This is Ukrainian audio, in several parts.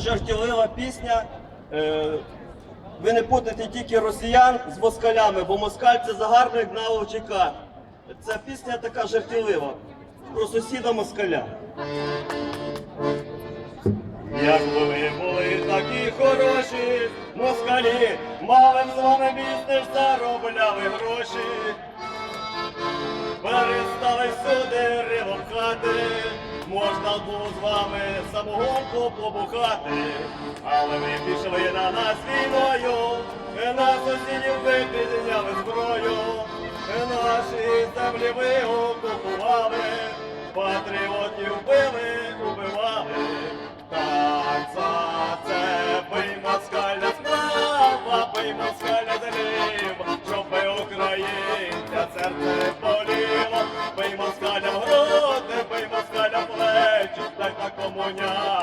жартівлива пісня. Е, ви не путайте тільки росіян з москалями, бо москаль це загарбник на ОЧК. Ця пісня така жартівлива. Про сусіда москаля. Якби ви були такі хороші, москалі, мали з вами бізнес, заробляли гроші. Перестали сюди рибохати, можна було з вами самогонку побухати, але ви пішли на нас війною, на сусідів ви підняли зброю, наші землі ви окупували, патріотів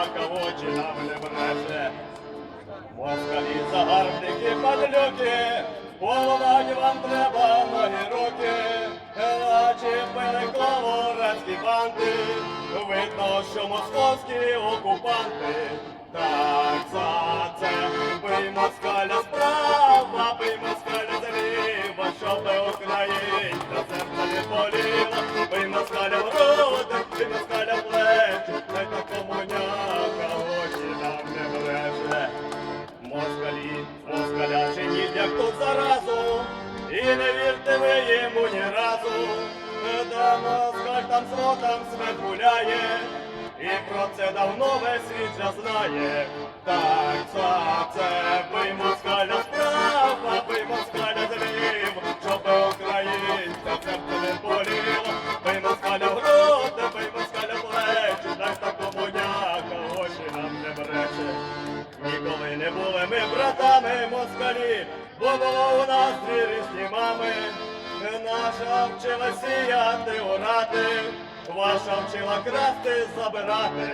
комуняка в не бреше. Москалі загарбники падлюки, полонені вам треба ноги руки, наче колорадські банди, видно, що московські окупанти. Так за це бий москаля як тут заразу, і не вірте ви йому ні разу, де москаль там з ротом смерть гуляє, і про це давно весь світ вже знає. Так москалі, бо було у нас дві різні мами. Наша вчила сіяти, орати, ваша вчила красти, забирати.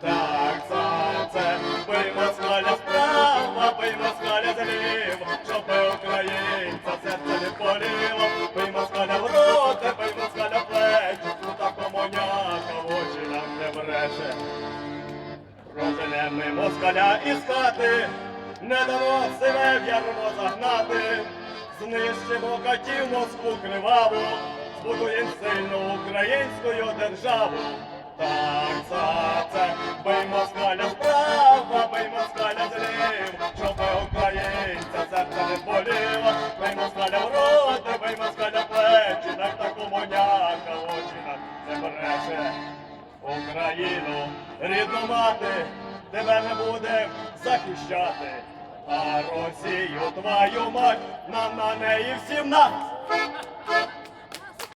Так за це бий москаля справа, бий москаля зліва, щоб українця серце не боліло, бий москаля в роти, бий москаля в плечі, крута комуняка, в очі нам не бреше. Ми москаля із хати, не дамо себе в ярмо загнати, знищимо катів Москву криваву, збудуєм сильну українську державу. Так за це бий москаля справа, бий москаля злів, щоб українця серце не боліло, бий москаля в роти, бий москаля плечі, дай та комуняка очі нам не бреше. Україну, рідну мати, тебе не буде захищати, а Росію твою мать нам на неї всім нас